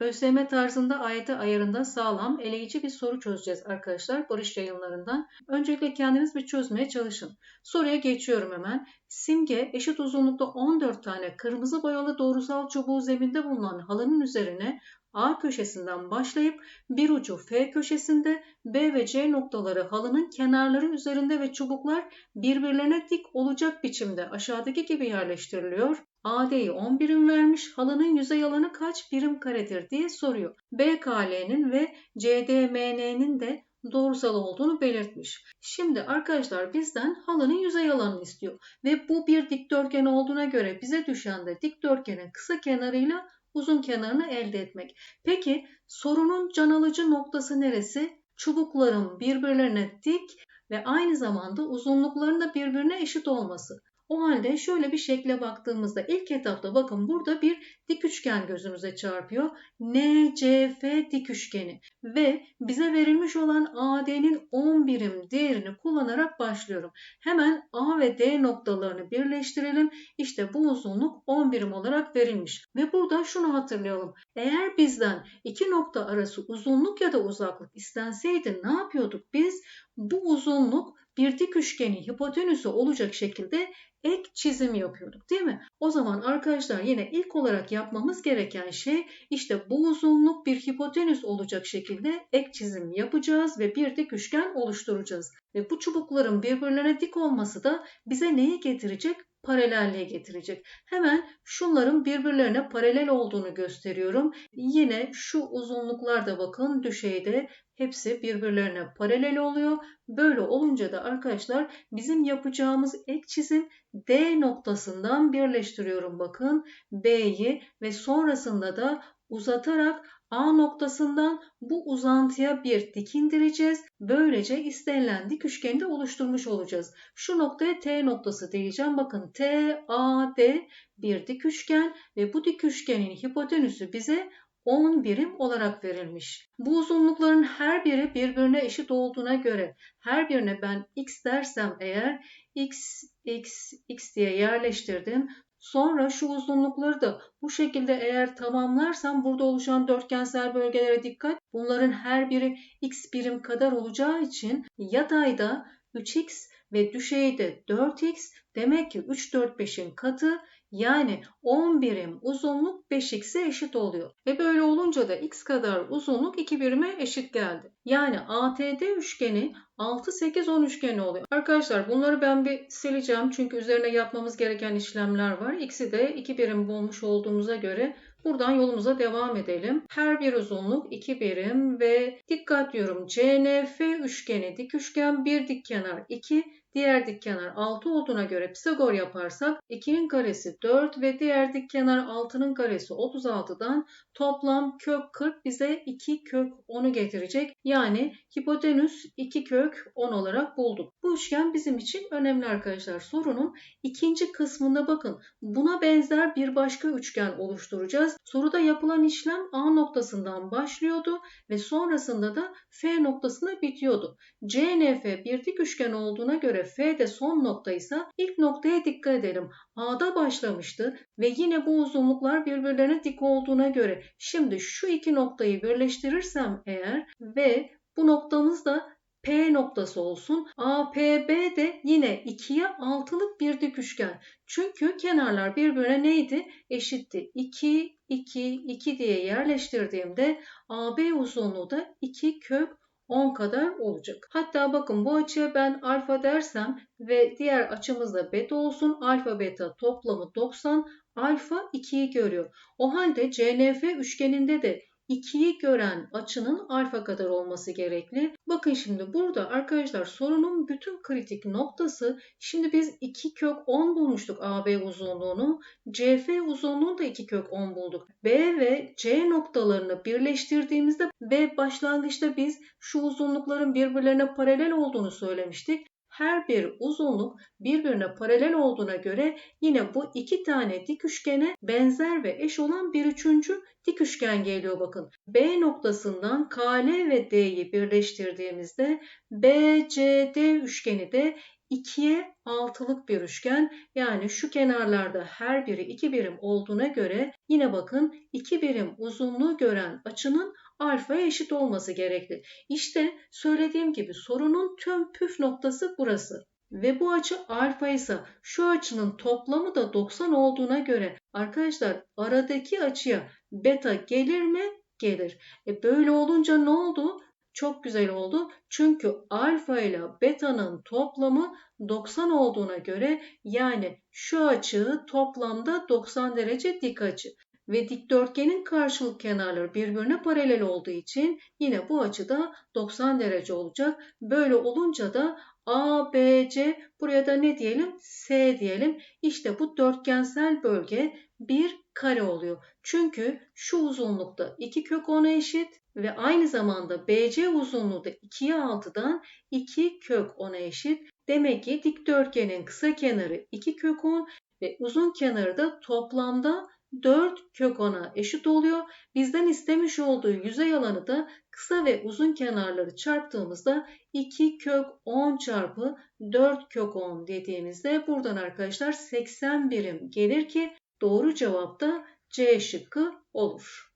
ÖSYM tarzında AYT ayarında sağlam, eleyici bir soru çözeceğiz arkadaşlar Barış yayınlarından. Öncelikle kendiniz bir çözmeye çalışın. Soruya geçiyorum hemen. Simge eşit uzunlukta 14 tane kırmızı boyalı doğrusal çubuğu zeminde bulunan halının üzerine A köşesinden başlayıp bir ucu F köşesinde B ve C noktaları halının kenarları üzerinde ve çubuklar birbirlerine dik olacak biçimde aşağıdaki gibi yerleştiriliyor. AD'yi 10 birim vermiş, halının yüzey alanı kaç birim karedir diye soruyor. BKL'nin ve CDMN'nin de doğrusal olduğunu belirtmiş. Şimdi arkadaşlar bizden halının yüzey alanını istiyor. Ve bu bir dikdörtgen olduğuna göre bize düşen de dikdörtgenin kısa kenarıyla uzun kenarını elde etmek. Peki sorunun can alıcı noktası neresi? Çubukların birbirlerine dik ve aynı zamanda uzunlukların da birbirine eşit olması. O halde şöyle bir şekle baktığımızda ilk etapta bakın burada bir dik üçgen gözümüze çarpıyor. NCF dik üçgeni ve bize verilmiş olan AD'nin 10 birim değerini kullanarak başlıyorum. Hemen A ve D noktalarını birleştirelim. İşte bu uzunluk 10 birim olarak verilmiş. Ve burada şunu hatırlayalım. Eğer bizden iki nokta arası uzunluk ya da uzaklık istenseydi ne yapıyorduk? Biz bu uzunluk bir dik üçgeni hipotenüsü olacak şekilde ek çizim yapıyorduk değil mi? O zaman arkadaşlar yine ilk olarak yapmamız gereken şey işte bu uzunluk bir hipotenüs olacak şekilde ek çizim yapacağız ve bir dik üçgen oluşturacağız. Ve bu çubukların birbirlerine dik olması da bize neyi getirecek? Paralelliğe getirecek. Hemen şunların birbirlerine paralel olduğunu gösteriyorum. Yine şu uzunluklar da bakın düşeyde hepsi birbirlerine paralel oluyor. Böyle olunca da arkadaşlar bizim yapacağımız ek çizim D noktasından birleştiriyorum bakın B'yi ve sonrasında da uzatarak A noktasından bu uzantıya bir dik indireceğiz. Böylece istenilen dik üçgeni de oluşturmuş olacağız. Şu noktaya T noktası diyeceğim. Bakın T, A, D bir dik üçgen ve bu dik üçgenin hipotenüsü bize 10 birim olarak verilmiş. Bu uzunlukların her biri birbirine eşit olduğuna göre her birine ben x dersem eğer x, x, x diye yerleştirdim. Sonra şu uzunlukları da bu şekilde eğer tamamlarsam burada oluşan dörtgensel bölgelere dikkat. Bunların her biri x birim kadar olacağı için yatayda 3x ve düşeyde 4x demek ki 3, 4, 5'in katı yani 10 birim uzunluk 5x'e eşit oluyor. Ve böyle olunca da x kadar uzunluk 2 birime eşit geldi. Yani ATD üçgeni 6, 8, 10 üçgeni oluyor. Arkadaşlar bunları ben bir sileceğim çünkü üzerine yapmamız gereken işlemler var. X'i de 2 birim bulmuş olduğumuza göre Buradan yolumuza devam edelim. Her bir uzunluk 2 birim ve dikkat diyorum CNF üçgeni dik üçgen bir dik kenar 2 Diğer dik kenar 6 olduğuna göre Pisagor yaparsak 2'nin karesi 4 ve diğer dik kenar 6'nın karesi 36'dan toplam kök 40 bize 2 kök 10'u getirecek. Yani hipotenüs 2 kök 10 olarak bulduk. Bu üçgen bizim için önemli arkadaşlar. Sorunun ikinci kısmında bakın buna benzer bir başka üçgen oluşturacağız. Soruda yapılan işlem A noktasından başlıyordu ve sonrasında da F noktasında bitiyordu. CNF bir dik üçgen olduğuna göre göre F de son noktaysa ilk noktaya dikkat edelim. A'da başlamıştı ve yine bu uzunluklar birbirlerine dik olduğuna göre şimdi şu iki noktayı birleştirirsem eğer ve bu noktamız da P noktası olsun. APB de yine 2'ye 6'lık bir dik üçgen. Çünkü kenarlar birbirine neydi? Eşitti. 2, 2, 2 diye yerleştirdiğimde AB uzunluğu da 2 kök 10 kadar olacak. Hatta bakın bu açıya ben alfa dersem ve diğer açımız da beta olsun. Alfa beta toplamı 90. Alfa 2'yi görüyor. O halde CNF üçgeninde de 2'yi gören açının alfa kadar olması gerekli. Bakın şimdi burada arkadaşlar sorunun bütün kritik noktası şimdi biz 2 kök 10 bulmuştuk AB uzunluğunu. CF uzunluğunu da 2 kök 10 bulduk. B ve C noktalarını birleştirdiğimizde B başlangıçta biz şu uzunlukların birbirlerine paralel olduğunu söylemiştik her bir uzunluk birbirine paralel olduğuna göre yine bu iki tane dik üçgene benzer ve eş olan bir üçüncü dik üçgen geliyor bakın. B noktasından KL ve D'yi birleştirdiğimizde BCD üçgeni de 2'ye 6'lık bir üçgen. Yani şu kenarlarda her biri 2 birim olduğuna göre yine bakın 2 birim uzunluğu gören açının alfaya eşit olması gerekli. İşte söylediğim gibi sorunun tüm püf noktası burası. Ve bu açı alfa ise şu açının toplamı da 90 olduğuna göre arkadaşlar aradaki açıya beta gelir mi? Gelir. E böyle olunca ne oldu? Çok güzel oldu. Çünkü alfa ile beta'nın toplamı 90 olduğuna göre yani şu açı toplamda 90 derece dik açı. Ve dikdörtgenin karşılık kenarları birbirine paralel olduğu için yine bu açı da 90 derece olacak. Böyle olunca da A, B, C buraya da ne diyelim? S diyelim. İşte bu dörtgensel bölge bir kare oluyor. Çünkü şu uzunlukta 2 kök 10'a eşit ve aynı zamanda BC uzunluğu da 2'ye 6'dan 2 kök 10'a eşit. Demek ki dikdörtgenin kısa kenarı 2 kök 10 ve uzun kenarı da toplamda 4 kök 10'a eşit oluyor. Bizden istemiş olduğu yüzey alanı da kısa ve uzun kenarları çarptığımızda 2 kök 10 çarpı 4 kök 10 dediğimizde buradan arkadaşlar 80 birim gelir ki doğru cevap da C şıkkı olur.